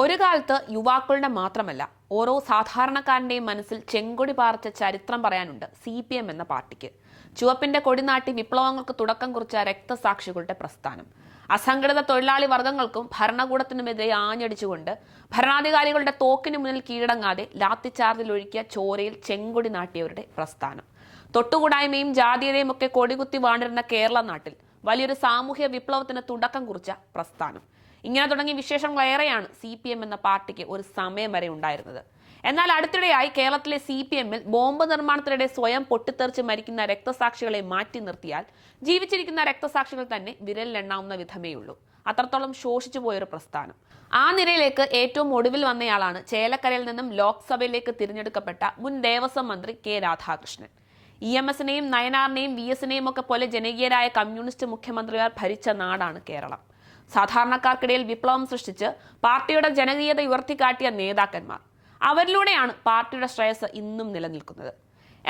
ഒരു കാലത്ത് യുവാക്കളുടെ മാത്രമല്ല ഓരോ സാധാരണക്കാരന്റെയും മനസ്സിൽ ചെങ്കൊടി പാർച്ച ചരിത്രം പറയാനുണ്ട് സി പി എം എന്ന പാർട്ടിക്ക്. ചുവപ്പിന്റെ കൊടിനാട്ടി വിപ്ലവങ്ങൾക്ക് തുടക്കം കുറിച്ച രക്തസാക്ഷികളുടെ പ്രസ്ഥാനം. അസംഘടിത തൊഴിലാളി വർഗങ്ങൾക്കും ഭരണകൂടത്തിനുമെതിരെ ആഞ്ഞടിച്ചുകൊണ്ട് ഭരണാധികാരികളുടെ തോക്കിനു മുന്നിൽ കീഴടങ്ങാതെ ലാത്തിച്ചാർജിൽ ഒഴുക്കിയ ചോരയിൽ ചെങ്കൊടി നാട്ടിയവരുടെ പ്രസ്ഥാനം. തൊട്ടുകൂടായ്മയും ജാതീയതയും ഒക്കെ കൊടികുത്തി വാണിരുന്ന കേരള നാട്ടിൽ വലിയൊരു സാമൂഹ്യ വിപ്ലവത്തിന് തുടക്കം കുറിച്ച പ്രസ്ഥാനം. ഇങ്ങനെ തുടങ്ങിയ വിശേഷങ്ങളേറെയാണ് സി പി എം എന്ന പാർട്ടിക്ക് ഒരു സമയം വരെ ഉണ്ടായിരുന്നത്. എന്നാൽ അടുത്തിടെയായി കേരളത്തിലെ സി പി എമ്മിൽ ബോംബ് നിർമ്മാണത്തിനിടെ സ്വയം പൊട്ടിത്തെറിച്ച് മരിക്കുന്ന രക്തസാക്ഷികളെ മാറ്റി നിർത്തിയാൽ ജീവിച്ചിരിക്കുന്ന രക്തസാക്ഷികൾ തന്നെ വിരലിലെണ്ണാവുന്ന വിധമേയുള്ളൂ അത്രത്തോളം ശോഷിച്ചു പോയൊരു പ്രസ്ഥാനം. ആ നിരയിലേക്ക് ഏറ്റവും ഒടുവിൽ വന്നയാളാണ് ചേലക്കരയിൽ നിന്നും ലോക്സഭയിലേക്ക് തിരഞ്ഞെടുക്കപ്പെട്ട മുൻ ദേവസ്വം മന്ത്രി കെ രാധാകൃഷ്ണൻ. ഇ എം എസിനെയും നയനാറിനെയും വി എസിനെയും ഒക്കെ പോലെ ജനകീയരായ കമ്മ്യൂണിസ്റ്റ് മുഖ്യമന്ത്രിമാർ ഭരിച്ച നാടാണ് കേരളം. സാധാരണക്കാർക്കിടയിൽ വിപ്ലവം സൃഷ്ടിച്ച് പാർട്ടിയുടെ ജനകീയത ഉയർത്തിക്കാട്ടിയ നേതാക്കന്മാർ. അവരിലൂടെയാണ് പാർട്ടിയുടെ ശ്രേയസ് ഇന്നും നിലനിൽക്കുന്നത്.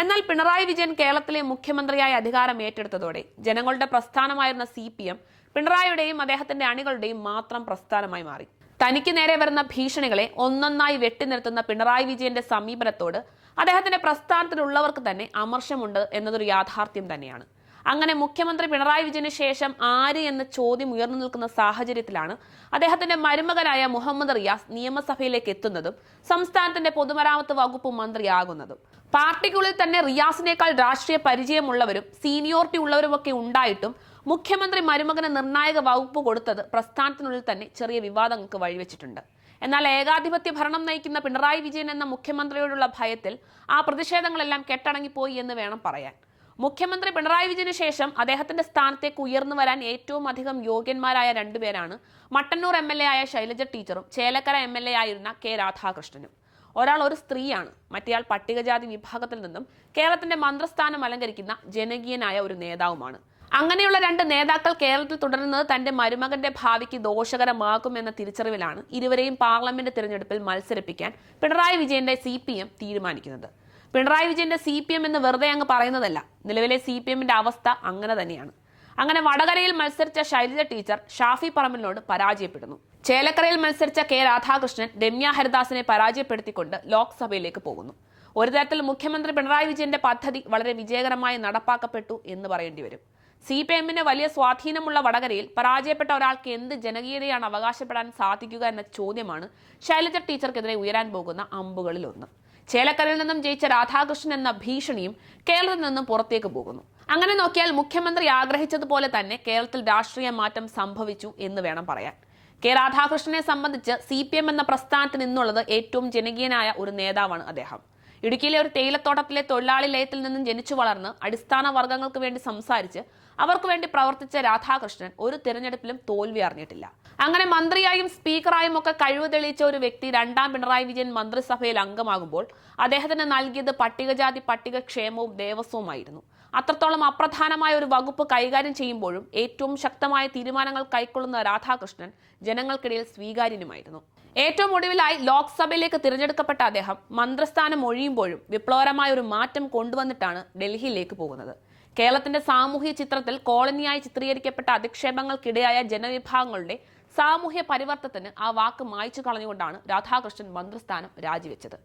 എന്നാൽ പിണറായി വിജയൻ കേരളത്തിലെ മുഖ്യമന്ത്രിയായി അധികാരം ഏറ്റെടുത്തതോടെ ജനങ്ങളുടെ പ്രസ്ഥാനമായിരുന്ന സി പി എം പിണറായിയുടെയും അദ്ദേഹത്തിന്റെ അണികളുടെയും മാത്രം പ്രസ്ഥാനമായി മാറി. തനിക്ക് നേരെ വരുന്ന ഭീഷണികളെ ഒന്നൊന്നായി വെട്ടിനിർത്തുന്ന പിണറായി വിജയന്റെ സമീപനത്തോട് അദ്ദേഹത്തിന്റെ പ്രസ്ഥാനത്തിലുള്ളവർക്ക് തന്നെ അമർഷമുണ്ട് എന്നതൊരു യാഥാർത്ഥ്യം തന്നെയാണ്. അങ്ങനെ മുഖ്യമന്ത്രി പിണറായി വിജയന് ശേഷം ആര് എന്ന ചോദ്യം ഉയർന്നു നിൽക്കുന്ന സാഹചര്യത്തിലാണ് അദ്ദേഹത്തിന്റെ മരുമകനായ മുഹമ്മദ് റിയാസ് നിയമസഭയിലേക്ക് എത്തുന്നതും സംസ്ഥാനത്തിന്റെ പൊതുമരാമത്ത് വകുപ്പ് മന്ത്രിയാകുന്നതും. പാർട്ടിക്കുള്ളിൽ തന്നെ റിയാസിനേക്കാൾ രാഷ്ട്രീയ പരിചയമുള്ളവരും സീനിയോറിറ്റി ഉള്ളവരുമൊക്കെ ഉണ്ടായിട്ടും മുഖ്യമന്ത്രി മരുമകന് നിർണായക വകുപ്പ് കൊടുത്തത് പ്രസ്ഥാനത്തിനുള്ളിൽ തന്നെ ചെറിയ വിവാദങ്ങൾക്ക് വഴിവെച്ചിട്ടുണ്ട്. എന്നാൽ ഏകാധിപത്യ ഭരണം നയിക്കുന്ന പിണറായി വിജയൻ എന്ന മുഖ്യമന്ത്രിയോടുള്ള ഭയത്തിൽ ആ പ്രതിഷേധങ്ങളെല്ലാം കെട്ടടങ്ങിപ്പോയി എന്ന് വേണം പറയാൻ. മുഖ്യമന്ത്രി പിണറായി വിജയന് ശേഷം അദ്ദേഹത്തിന്റെ സ്ഥാനത്തേക്ക് ഉയർന്നു വരാൻ ഏറ്റവും അധികം യോഗ്യന്മാരായ രണ്ടുപേരാണ് മട്ടന്നൂർ എം എൽ എ ആയ ശൈലജ ടീച്ചറും ചേലക്കര എം എൽ എ ആയിരുന്ന കെ രാധാകൃഷ്ണനും. ഒരാൾ ഒരു സ്ത്രീയാണ് മറ്റേയാൾ പട്ടികജാതി വിഭാഗത്തിൽ നിന്നും കേരളത്തിന്റെ മന്ത്രിസ്ഥാനം അലങ്കരിക്കുന്ന ജനകീയനായ ഒരു നേതാവുമാണ്. അങ്ങനെയുള്ള രണ്ട് നേതാക്കൾ കേരളത്തിൽ തുടരുന്നത് തന്റെ മരുമകന്റെ ഭാവിക്ക് ദോഷകരമാകും എന്ന തിരിച്ചറിവിലാണ് ഇരുവരെയും പാർലമെന്റ് തിരഞ്ഞെടുപ്പിൽ മത്സരിപ്പിക്കാൻ പിണറായി വിജയന്റെ സി തീരുമാനിക്കുന്നത്. പിണറായി വിജയന്റെ സി പി എം എന്ന് വെറുതെ അങ്ങ് പറയുന്നതല്ല. നിലവിലെ സി പി എമ്മിന്റെ അവസ്ഥ അങ്ങനെ തന്നെയാണ്. അങ്ങനെ വടകരയിൽ മത്സരിച്ച ശൈലജ ടീച്ചർ ഷാഫി പറമ്പിലിനോട് പരാജയപ്പെടുന്നു. ചേലക്കരയിൽ മത്സരിച്ച കെ രാധാകൃഷ്ണൻ രമ്യ ഹരിദാസിനെ പരാജയപ്പെടുത്തിക്കൊണ്ട് ലോക്സഭയിലേക്ക് പോകുന്നു. ഒരു തരത്തിൽ മുഖ്യമന്ത്രി പിണറായി വിജയന്റെ പദ്ധതി വളരെ വിജയകരമായി നടപ്പാക്കപ്പെട്ടു എന്ന് പറയേണ്ടി വരും. സി പി എമ്മിന് വലിയ സ്വാധീനമുള്ള വടകരയിൽ പരാജയപ്പെട്ട ഒരാൾക്ക് എന്ത് ജനകീയതയാണ് അവകാശപ്പെടാൻ സാധിക്കുക എന്ന ചോദ്യമാണ് ശൈലജ ടീച്ചർക്കെതിരെ ഉയരാൻ പോകുന്ന അമ്പുകളിൽ ഒന്ന് ചേലക്കരയിൽ നിന്നും ജയിച്ച രാധാകൃഷ്ണൻ എന്ന ഭീഷണിയും കേരളത്തിൽ നിന്നും പുറത്തേക്ക് പോകുന്നു. അങ്ങനെ നോക്കിയാൽ മുഖ്യമന്ത്രി ആഗ്രഹിച്ചതുപോലെ തന്നെ കേരളത്തിൽ രാഷ്ട്രീയ മാറ്റം സംഭവിച്ചു എന്ന് വേണം പറയാൻ. കെ രാധാകൃഷ്ണനെ സംബന്ധിച്ച് സി എന്ന പ്രസ്ഥാനത്ത് നിന്നുള്ളത് ഏറ്റവും ജനകീയനായ ഒരു നേതാവാണ് അദ്ദേഹം. ഇടുക്കിയിലെ ഒരു തേയിലത്തോട്ടത്തിലെ തൊഴിലാളി ലയത്തിൽ നിന്നും ജനിച്ചു വളർന്ന് അടിസ്ഥാന വർഗങ്ങൾക്ക് വേണ്ടി സംസാരിച്ച് അവർക്ക് വേണ്ടി പ്രവർത്തിച്ച രാധാകൃഷ്ണൻ ഒരു തിരഞ്ഞെടുപ്പിലും തോൽവി അറിഞ്ഞിട്ടില്ല. അങ്ങനെ മന്ത്രിയായും സ്പീക്കറായും ഒക്കെ കഴിവ് തെളിയിച്ച ഒരു വ്യക്തി രണ്ടാം പിണറായി വിജയൻ മന്ത്രിസഭയിൽ അംഗമാകുമ്പോൾ അദ്ദേഹത്തിന് നൽകിയത് പട്ടികജാതി പട്ടിക ക്ഷേമവും ദേവസ്വവുമായിരുന്നു. അത്രത്തോളം അപ്രധാനമായ ഒരു വകുപ്പ് കൈകാര്യം ചെയ്യുമ്പോഴും ഏറ്റവും ശക്തമായ തീരുമാനങ്ങൾ കൈക്കൊള്ളുന്ന രാധാകൃഷ്ണൻ ജനങ്ങൾക്കിടയിൽ സ്വീകാര്യനുമായിരുന്നു. ഏറ്റവും ഒടുവിലായി ലോക്സഭയിലേക്ക് തിരഞ്ഞെടുക്കപ്പെട്ട അദ്ദേഹം മന്ത്രിസ്ഥാനം ഒഴിയുമ്പോഴും വിപ്ലവകരമായ ഒരു മാറ്റം കൊണ്ടുവന്നിട്ടാണ് ഡൽഹിയിലേക്ക് പോകുന്നത്. കേരളത്തിന്റെ സാമൂഹ്യ ചിത്രത്തിൽ കോളനിയായി ചിത്രീകരിക്കപ്പെട്ട അധിക്ഷേപങ്ങൾക്കിടയായ ജനവിഭാഗങ്ങളുടെ സാമൂഹ്യ പരിവർത്തനത്തിന് ആ വാക്ക് മായ്ച്ചു കളഞ്ഞുകൊണ്ടാണ് രാധാകൃഷ്ണൻ മന്ത്രിസ്ഥാനം രാജിവെച്ചത്.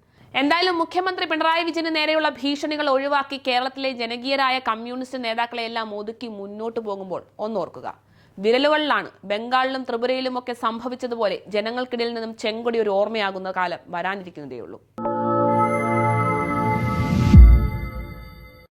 എന്തായാലും മുഖ്യമന്ത്രി പിണറായി വിജയന് നേരെയുള്ള ഭീഷണികൾ ഒഴിവാക്കി കേരളത്തിലെ ജനകീയരായ കമ്മ്യൂണിസ്റ്റ് നേതാക്കളെല്ലാം ഒതുക്കി മുന്നോട്ട് പോകുമ്പോൾ ഒന്നോർക്കുക. വിരലുകളിലാണ് ബംഗാളിലും ത്രിപുരയിലും ഒക്കെ സംഭവിച്ചതുപോലെ ജനങ്ങൾക്കിടയിൽ നിന്നും ചെങ്കൊടി ഒരു ഓർമ്മയാകുന്ന കാലം വരാനിരിക്കുന്നതേയുള്ളൂ.